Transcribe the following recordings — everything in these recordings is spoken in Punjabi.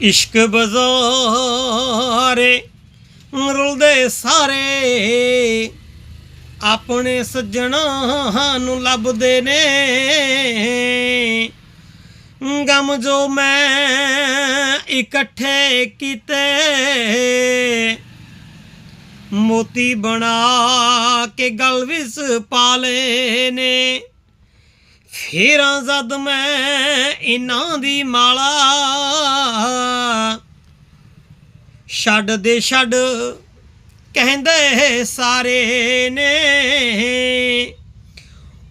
ਇਸ਼ਕ ਬਜ਼ਾਰੇ ਰੁਲਦੇ ਸਾਰੇ ਆਪਣੇ ਸੱਜਣਾ ਨੂੰ ਲੱਭਦੇ ਨੇ। ਗਮ ਜੋ ਮੈਂ ਇਕੱਠੇ ਕੀਤੇ, ਮੋਤੀ ਬਣਾ ਕੇ ਗਲ ਵਿਸ ਪਾਲੇ ਨੇ। ਫੇਰਾਂ ਜਦ ਮੈਂ ਇਨਾਂ ਦੀ ਮਾਲਾ ਛੱਡ ਦੇ ਛੱਡ ਕਹਿੰਦੇ ਸਾਰੇ ਨੇ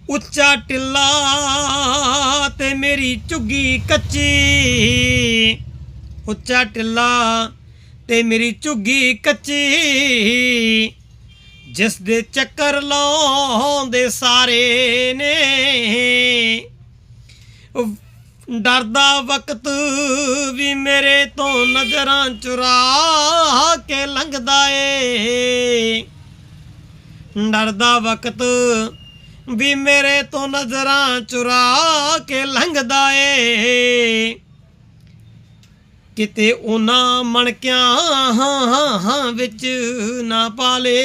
ਉੱਚਾ ਟਿੱਲਾ ਤੇ ਮੇਰੀ ਝੁੱਗੀ ਕੱਚੀ ਉੱਚਾ ਟਿੱਲਾ ਤੇ ਮੇਰੀ ਝੁੱਗੀ ਕੱਚੀ ਜਿਸ ਦੇ ਚੱਕਰ ਲਾਉਂਦੇ ਸਾਰੇ ਨੇ ਡਰਦਾ ਵਕਤ ਵੀ ਮੇਰੇ ਤੋਂ ਨਜ਼ਰਾਂ ਚੁਰਾ ਕੇ ਲੰਘਦਾ ਏ। ਡਰਦਾ ਵਕਤ ਵੀ ਮੇਰੇ ਤੋਂ ਨਜ਼ਰਾਂ ਚੁਰਾ ਕੇ ਲੰਘਦਾ ਏ। ਕਿਤੇ ਉਹਨਾਂ ਮਣਕਿਆਂ ਹਾਂ ਹਾਂ ਹਾਂ ਵਿੱਚ ਨਾ ਪਾਲੇ।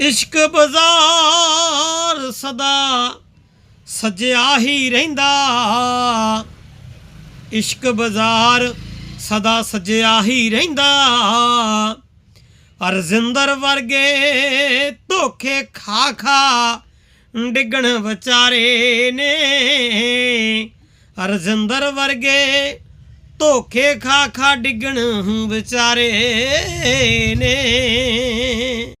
ਇਸ਼ਕ ਬਾਜ਼ਾਰ ਸਦਾ ਸਜਿਆ ਹੀ ਰਹਿੰਦਾ। ਇਸ਼ਕ ਬਾਜ਼ਾਰ ਸਦਾ ਸਜਿਆ ਹੀ ਰਹਿੰਦਾ। ਅਰਜਿੰਦਰ ਵਰਗੇ ਧੋਖੇ ਖਾ ਖਾ ਡਿੱਗਣ ਵਿਚਾਰੇ ਨੇ। ਅਰਜਿੰਦਰ ਵਰਗੇ ਧੋਖੇ ਖਾ ਖਾ ਡਿੱਗਣ ਵਿਚਾਰੇ ਨੇ।